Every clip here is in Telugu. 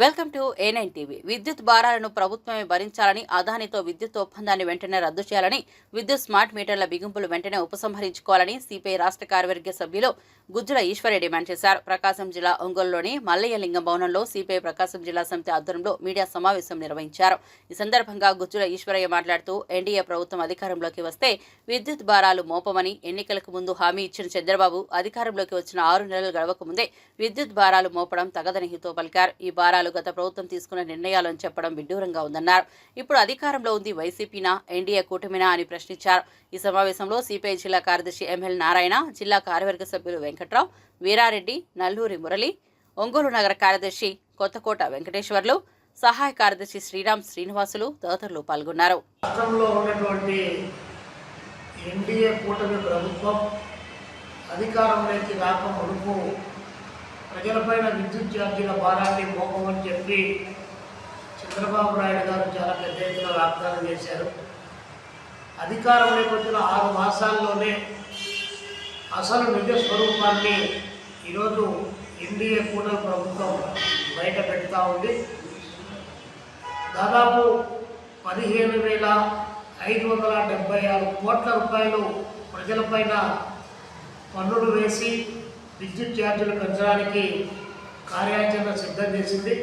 Welcome to A nine TV విద్యుత్ భారాలను ప్రభుత్వమే భరించాలని అదానితో విద్యుత్ ఒప్పందాన్ని వెంటనే రద్దు చేయాలని విద్యుత్ స్మార్ట్ మీటర్ల బిగింపులు వెంటనే ఉపసంహరించుకోవాలని సిపిఐ రాష్ట్ర కార్యవర్గ సభ్యులు గుజ్జుల ఈశ్వరి డిమాండ్ చేశారు. ప్రకాశం జిల్లా ఒంగోలులోని మల్లయ్యలింగం భవనంలో సిపిఐ ప్రకాశం జిల్లా సమితి ఆధ్వర్యంలో మీడియా సమావేశం నిర్వహించారు. ఈ సందర్భంగా గుజ్జుల ఈశ్వరయ్య మాట్లాడుతూ ఎన్డీఏ ప్రభుత్వం అధికారంలోకి వస్తే విద్యుత్ భారాలు మోపమని ఎన్నికలకు ముందు హామీ ఇచ్చిన చంద్రబాబు అధికారంలోకి వచ్చిన ఆరు నెలలు గడవక ముందే విద్యుత్ భారాలు మోపడం తగదని హితో పలికారు. ఈ భారాలు గత ప్రభుత్వం తీసుకున్న నిర్ణయాలను చెప్పడం విడ్డూరంగా ఉందన్నారు. ఇప్పుడు అధికారంలో ఉంది వైసీపీనా ఎన్డీఏ కూటమినా అని ప్రశ్నించారు. ఈ సమావేశంలో సిపిఐ జిల్లా కార్యదర్శి ఎంఎల్ నారాయణ జిల్లా కార్యవర్గ సభ్యులు వెంకట్రావు వీరారెడ్డి నల్లూరి మురళి ఒంగోలు నగర కార్యదర్శి కొత్తకోట వెంకటేశ్వర్లు సహాయ కార్యదర్శి శ్రీరామ్ శ్రీనివాసులు తదితరులు పాల్గొన్నారు. రాష్ట్రంలో ఉన్నటువంటి ఎన్డీఏ కూటమి ప్రభుత్వం అధికారంలోకి రాక మునుపు ప్రజలపైన విద్యుత్ ఛార్జీల భారాన్ని మోపమని చెప్పి చంద్రబాబు నాయుడు గారు చాలా పెద్ద ఎత్తున వాగ్దానం చేశారు. అధికారంలోకి వచ్చిన ఆరు మాసాల్లోనే అసలు నిజ స్వరూపాన్ని ఈరోజు ఎన్డీఏ కూటమి ప్రభుత్వం బయట పెడతా ఉంది. దాదాపు పదిహేను వేల ఐదు వందల డెబ్బై ఆరు కోట్ల రూపాయలు ప్రజలపైన పన్నులు వేసి విద్యుత్ ఛార్జీలు పెంచడానికి కార్యాచరణ సిద్ధం చేసింది.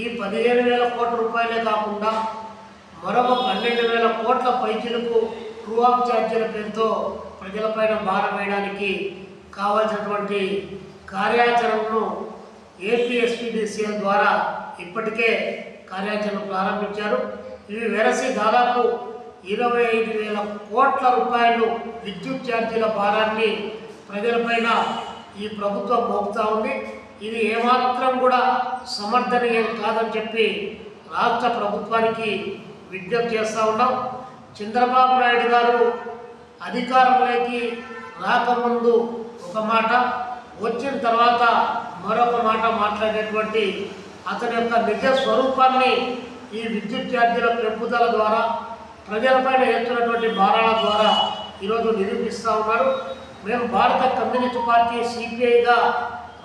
ఈ పదిహేను వేల కోట్ల రూపాయలే కాకుండా మరొక పన్నెండు వేల కోట్ల పైచీలకు ట్రూ ఆఫ్ ఛార్జీల పేరుతో ప్రజలపైన భారం వేయడానికి కావాల్సినటువంటి కార్యాచరణను ఏపీఎస్పీడీసీఎల్ ద్వారా ఇప్పటికే కార్యాచరణ ప్రారంభించారు. ఇవి వెరసి దాదాపు ఇరవై ఐదు వేల కోట్ల రూపాయలు విద్యుత్ ఛార్జీల భారాన్ని ప్రజలపైన ఈ ప్రభుత్వం మోపుతా ఉంది. ఇది ఏమాత్రం కూడా సమర్థనీయం కాదని చెప్పి రాష్ట్ర ప్రభుత్వానికి విజ్ఞప్తి చేస్తూ ఉన్నాం. చంద్రబాబు నాయుడు గారు అధికారంలోకి రాకముందు ఒక మాట వచ్చిన తర్వాత మరొక మాట మాట్లాడేటువంటి అతని యొక్క నిజ స్వరూపాన్ని ఈ విద్యుత్ ఛార్జీల పెంపుదల ద్వారా ప్రజలపైన ఎత్తున్నటువంటి భారాల ద్వారా ఈరోజు నిరూపిస్తూ ఉన్నారు. మేము భారత కమ్యూనిస్ట్ పార్టీ సిపిఐగా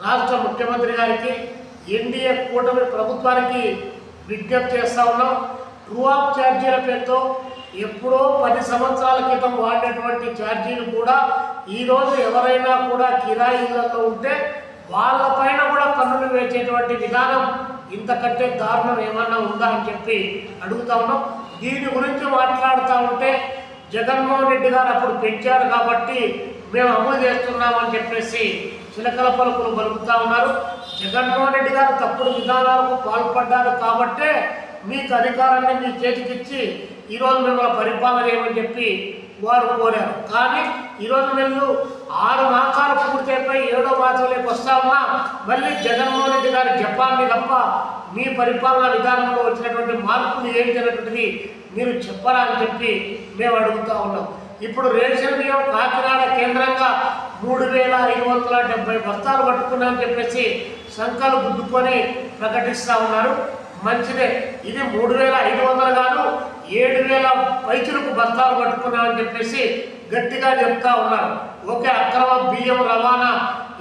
రాష్ట్ర ముఖ్యమంత్రి గారికి ఎన్డీఏ కూటమి ప్రభుత్వానికి విజ్ఞప్తి చేస్తూ ఉన్నాం. ట్రూ ఆఫ్ ఛార్జీల పేరుతో ఎప్పుడో పది సంవత్సరాల క్రితం వాడినటువంటి ఛార్జీలు కూడా ఈరోజు ఎవరైనా కూడా కిరాయి ఇళ్ళలో ఉంటే వాళ్ళపైన కూడా పన్నులు వేసేటువంటి విధానం ఇంతకంటే దారుణం ఏమన్నా ఉందా అని చెప్పి అడుగుతా ఉన్నాం. దీని గురించి మాట్లాడుతూ ఉంటే జగన్మోహన్ రెడ్డి గారు అప్పుడు పెంచారు కాబట్టి మేము అమలు చేస్తున్నామని చెప్పేసి చిలకల పలుకులు పలుకుతా ఉన్నారు. జగన్మోహన్ రెడ్డి గారు తప్పుడు విధానాలకు పాల్పడ్డారు కాబట్టే మీకు అధికారాన్ని మీ చేతికిచ్చి ఈరోజు మిమ్మల్ని పరిపాలన చేయమని చెప్పి వారు కోరారు. కానీ ఈరోజు మేము ఆరు మాసాలు పూర్తయిపోయి ఏడో మాసంలోకి వస్తా ఉన్నా. మళ్ళీ జగన్మోహన్ రెడ్డి గారి జపాన్ని తప్ప మీ పరిపాలనా విధానంలో వచ్చినటువంటి మార్పులు ఏంటి అనేటువంటిది మీరు చెప్పరా అని చెప్పి మేము అడుగుతా ఉన్నాం. ఇప్పుడు రేషన్ బియ్యం కాకినాడ కేంద్రంగా మూడు వేల ఐదు వందల డెబ్బై బస్తాలు పట్టుకున్నామని చెప్పేసి సంఖ్యలు గుద్దుకొని ప్రకటిస్తూ ఉన్నారు. మంచిదే. ఇది మూడు వేల ఐదు వందలు కాదు ఏడు వేల పైచులకు బస్తాలు పట్టుకున్నామని చెప్పేసి గట్టిగా చెప్తా ఉన్నారు. ఓకే అక్రమ బియ్యం రవాణా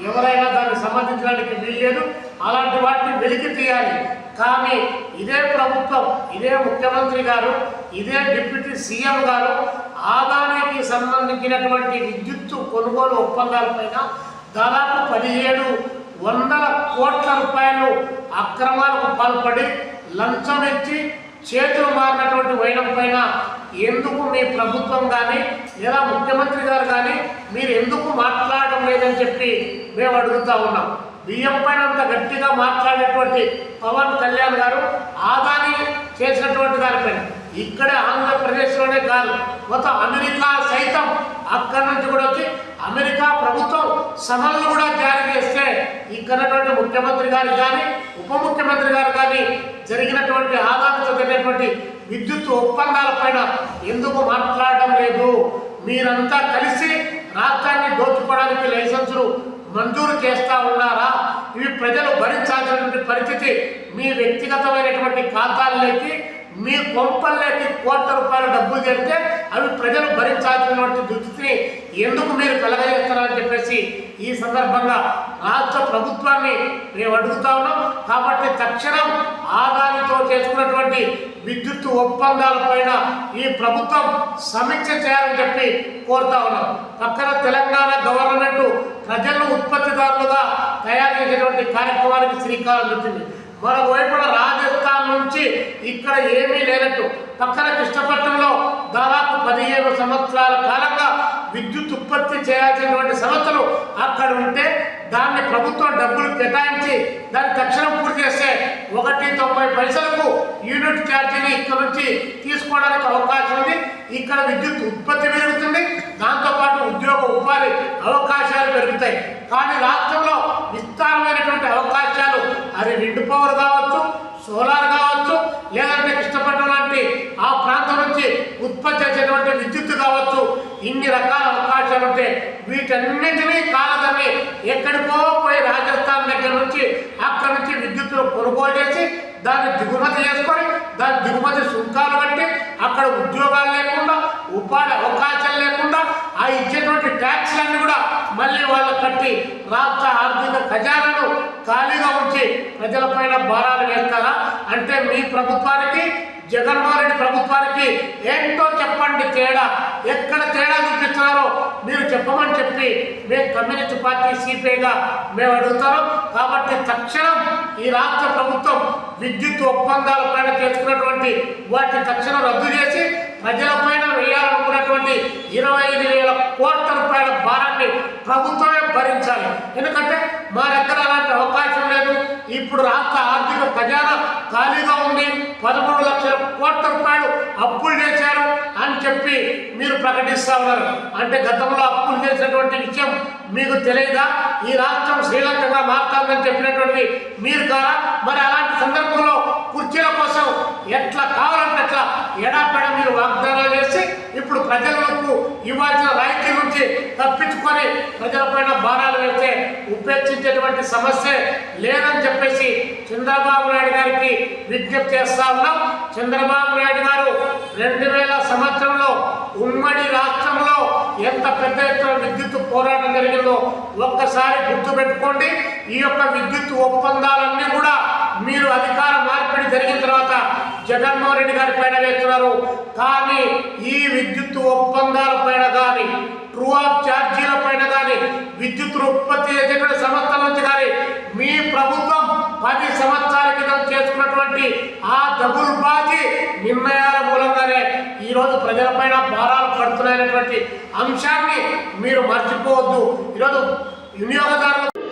ఎవరైనా దాన్ని సమర్థించడానికి వీల్లేదు. అలాంటి వాటిని వెలికి తీయాలి. కానీ ఇదే ప్రభుత్వం ఇదే ముఖ్యమంత్రి గారు ఇదే డిప్యూటీ సీఎం గారు ఆదానికి సంబంధించినటువంటి విద్యుత్తు కొనుగోలు ఒప్పందాలపైన దాదాపు పదిహేడు వందల కోట్ల రూపాయలు అక్రమాలకు పాల్పడి లంచం ఇచ్చి చేతులు మారినటువంటి వైనం పైన ఎందుకు మీ ప్రభుత్వం కానీ లేదా ముఖ్యమంత్రి గారు కానీ మీరు ఎందుకు మాట్లాడడం లేదని చెప్పి మేము అడుగుతా ఉన్నాం. బియ్యం పైన అంత గట్టిగా మాట్లాడేటువంటి పవన్ కళ్యాణ్ గారు ఆదాని చేసినటువంటి దానిపైన. ఇక్కడే ఆంధ్రప్రదేశ్లోనే కాదు మొత్తం అమెరికా సైతం అక్కడి నుంచి కూడా వచ్చి అమెరికా ప్రభుత్వం సమన్లు కూడా జారీ చేస్తే ఇక్కడటువంటి ముఖ్యమంత్రి గారు కానీ ఉప ముఖ్యమంత్రి గారు కానీ జరిగినటువంటి ఆదాయంతో జరిగినటువంటి విద్యుత్ ఒప్పందాలపైన ఎందుకు మాట్లాడడం లేదు? మీరంతా కలిసి రాష్ట్రాన్ని దోచుకోవడానికి లైసెన్సులు మంజూరు చేస్తా ఉన్నారా? ఇవి ప్రజలు భరించాల్సినటువంటి పరిస్థితి మీ వ్యక్తిగతమైనటువంటి ఖాతాల్లోకి మీ కొంపల్లోకి కోట్ల రూపాయల డబ్బులు చెప్తే అవి ప్రజలు భరించాల్సినటువంటి దుస్థితిని ఎందుకు మీరు కలగజేస్తారని చెప్పేసి ఈ సందర్భంగా రాష్ట్ర ప్రభుత్వాన్ని మేము అడుగుతా ఉన్నాం. కాబట్టి తక్షణం ఆదానితో చేసుకున్నటువంటి విద్యుత్ ఒప్పందాలపైన ఈ ప్రభుత్వం సమీక్ష చేయాలని చెప్పి కోరుతా ఉన్నాం. పక్కన తెలంగాణ గవర్నమెంట్ ప్రజలను ఉత్పత్తిదారులుగా తయారు చేసేటువంటి కార్యక్రమానికి శ్రీకారం చుట్టింది. మరోవైపున రాజస్థాన్ నుంచి ఇక్కడ ఏమీ లేనట్టు. పక్కన కృష్ణపట్నంలో దాదాపు పదిహేను సంవత్సరాల కాలంగా విద్యుత్ ఉత్పత్తి చేయాల్సినటువంటి సంస్థలు అక్కడ ఉంటే దాన్ని ప్రభుత్వం డబ్బులు కేటాయించి దాన్ని తక్షణం పూర్తి చేస్తే ఒకటి తొంభై పైసలకు యూనిట్ ఛార్జీని ఇక్కడ నుంచి తీసుకోవడానికి అవకాశం ఉంది. ఇక్కడ విద్యుత్ ఉత్పత్తి పెరుగుతుంది. దాంతోపాటు ఉద్యోగ ఉపాధి అవకాశాలు పెరుగుతాయి. కానీ రాష్ట్రంలో విస్తారమైనటువంటి అవకాశాలు అది విండ్ పవర్ కావచ్చు సోలార్ కావచ్చు లేదంటే కృష్ణపట్నం లాంటి ఆ ప్రాంతం నుంచి ఉత్పత్తి చేసేటువంటి విద్యుత్ కావచ్చు ఇన్ని రకాల అవకాశాలు ఉంటే వీటన్నింటినీ కాలదని ఎక్కడికో పోయి రాజస్థాన్ దగ్గర నుంచి అక్కడి నుంచి విద్యుత్తులు కొనుగోలు చేసి దాన్ని దిగుమతి చేసుకొని దాని దిగుమతి సుంకాలు కట్టి అక్కడ ఉద్యోగాలు లేకుండా ఉపాధి అవకాశాలు లేకుండా ఆ ఇచ్చేటువంటి ట్యాక్స్ మళ్ళీ వాళ్ళు కట్టి రాష్ట్ర ఆర్థిక ఖజానాను ఖాళీగా ఉంచి ప్రజలపైన భారాలు వేస్తారా? అంటే మీ ప్రభుత్వానికి జగన్మోహన్ రెడ్డి ప్రభుత్వానికి ఏంటో చెప్పండి తేడా. ఎక్కడ తేడా చూపిస్తున్నారో మీరు చెప్పమని చెప్పి మేము కమ్యూనిస్ట్ పార్టీ సిపిఐగా మేము అడుగుతాం కాబట్టి తక్షణం ఈ రాష్ట్ర ప్రభుత్వం విద్యుత్ ఒప్పందాల పైన చేసుకున్నటువంటి వాటిని తక్షణం రద్దు చేసి ప్రజలపైన వేయాలనుకున్నటువంటి ఇరవై ఐదు వేల కోట్ల రూపాయల భారాన్ని ప్రభుత్వమే భరించాలి. ఎందుకంటే మా దగ్గర అలాంటి అవకాశం లేదు. ఇప్పుడు రాష్ట్ర ఆర్థిక ఖజానా ఖాళీగా ఉంది. పదమూడు లక్షల కోట్ల రూపాయలు అప్పులు చేశారు అని చెప్పి మీరు ప్రకటిస్తా ఉన్నారు. అంటే గతంలో అప్పులు చేసినటువంటి విషయం మీకు తెలియదా? ఈ రాష్ట్రం శ్రీలంక మారుతుందని చెప్పినటువంటిది. మీరు కాదా మరి అలాంటి సందర్భంలో కుర్చీల కోసం ఎట్లా కావాలంటే అట్లా ఎడాపెడ మీరు వాగ్దానాలు చేసి ఇప్పుడు ప్రజలకు ఇవ్వాల్సిన రాయితీ నుంచి తప్పించుకొని ప్రజలపైన భారాలు వేస్తే ఉపేక్షించేటువంటి సమస్య లేదని చెప్పేసి చంద్రబాబు నాయుడు గారికి విజ్ఞప్తి చేస్తా ఉన్నాం. చంద్రబాబు నాయుడు గారు రెండు వేల సంవత్సరంలో ఉమ్మడి రాష్ట్రంలో ఎంత పెద్ద ఎత్తున విద్యుత్ పోరాటం జరిగిందో ఒక్కసారి గుర్తుపెట్టుకోండి. ఈ యొక్క విద్యుత్ ఒప్పందాలన్నీ కూడా మీరు అధికార మార్పిడి జరిగిన తర్వాత జగన్మోహన్ రెడ్డి గారి పైన వేస్తున్నారు. కానీ ఈ విద్యుత్ ఒప్పందాల పైన కానీ ట్రూ ఆఫ్ ఛార్జీల పైన కానీ విద్యుత్ ఉత్పత్తి చేసేటువంటి సంస్థల నుంచి కానీ మీ ప్రభుత్వం పది సంవత్సరాల క్రితం చేసుకున్నటువంటి ఆ దగులుబాజీ నిర్ణయాల మూలంగానే ఈరోజు ప్రజలపైన భారాలు పడుతున్నాయనేటువంటి అంశాన్ని మీరు మర్చిపోవద్దు. ఈరోజు వినియోగదారులు